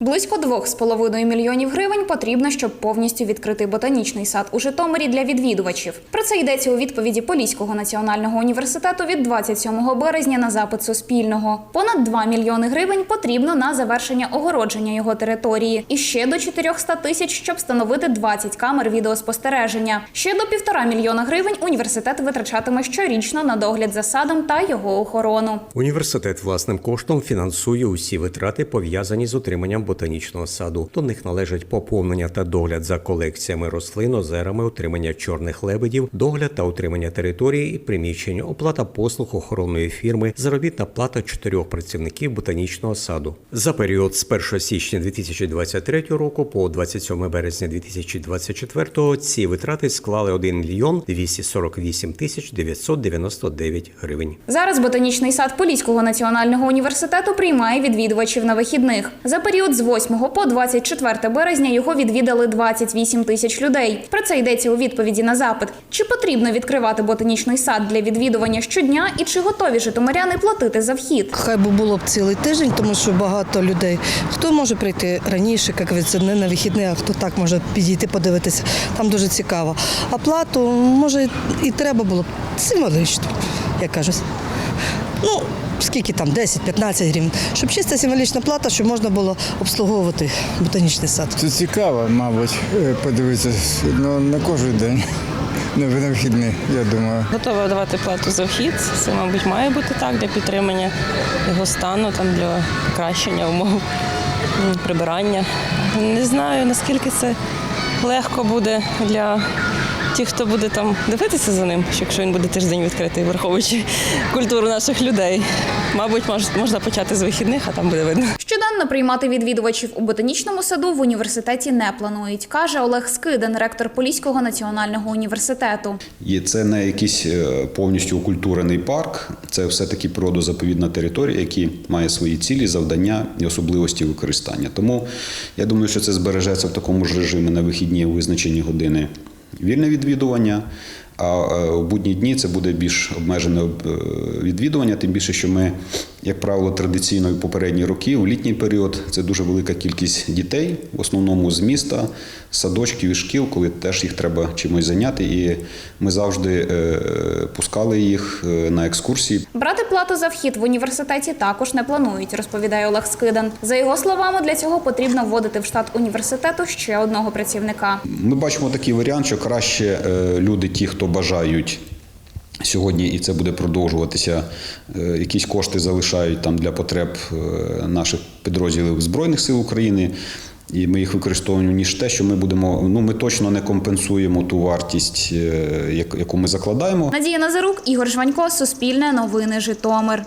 Близько 2,5 мільйонів гривень потрібно, щоб повністю відкрити ботанічний сад у Житомирі для відвідувачів. Про це йдеться у відповіді Поліського національного університету від 27 березня на запит Суспільного. Понад 2 мільйони гривень потрібно на завершення огородження його території. І ще до 400 тисяч, щоб встановити 20 камер відеоспостереження. Ще до півтора мільйона гривень університет витрачатиме щорічно на догляд за садом та його охорону. Університет власним коштом фінансує усі витрати, пов'язані з утриманням ботанічного саду. До них належать поповнення та догляд за колекціями рослин, озерами, утримання чорних лебедів, догляд та утримання території і приміщень, оплата послуг охоронної фірми, заробітна плата чотирьох працівників ботанічного саду. За період з 1 січня 2023 року по 27 березня 2024 ці витрати склали 1 мільйон 248 тисяч 999 гривень. Зараз ботанічний сад Поліського національного університету приймає відвідувачів на вихідних. За період з 8 по 24 березня його відвідали 28 тисяч людей. Про це йдеться у відповіді на запит. Чи потрібно відкривати ботанічний сад для відвідування щодня і чи готові житомиряни платити за вхід? Хай би було б цілий тиждень, тому що багато людей. Хто може прийти раніше, як говориться, не на вихідні, а хто так може підійти подивитися. Там дуже цікаво. А плату може і треба було б символічно, як кажуть. Ну, скільки там, 10-15 гривень, щоб чиста символічна плата, щоб можна було обслуговувати ботанічний сад. Це цікаво, мабуть, е, подивитися ну, на кожен день. Не на вихідні, я думаю. Готова давати плату за вхід. Це, мабуть, має бути так для підтримання його стану, там для покращення умов прибирання. Не знаю, наскільки це легко буде для тих, хто буде там дивитися за ним, якщо він буде тиждень відкритий, враховуючи культуру наших людей. Мабуть, можна почати з вихідних, а там буде видно. Щоденно приймати відвідувачів у ботанічному саду в університеті не планують, каже Олег Скиден, ректор Поліського національного університету. І це не якийсь е, повністю окультурений парк, це все-таки природозаповідна територія, яка має свої цілі, завдання і особливості використання. Тому я думаю, що це збережеться в такому ж режимі на вихідні визначені години вільне відвідування. А е, в будні дні це буде більш обмежене е, відвідування, тим більше, що ми, як правило, традиційно і попередні роки, у літній період це дуже велика кількість дітей, в основному з міста, садочків і шкіл, коли теж їх треба чимось зайняти. І ми завжди е, пускали їх е, на екскурсії. Брати плату за вхід в університеті також не планують, розповідає Олег Скидан. За його словами, для цього потрібно вводити в штат університету ще одного працівника. Ми бачимо такий варіант, що краще е, люди, ті, хто бажають. Сьогодні і це буде продовжуватися. е, Якісь кошти залишають там для потреб е, наших підрозділів Збройних сил України, і ми їх використовуємо ніж те, що ми будемо. Ну ми точно не компенсуємо ту вартість, е, яку ми закладаємо. Надія Назарук, Ігор Жванько, Суспільне новини Житомир.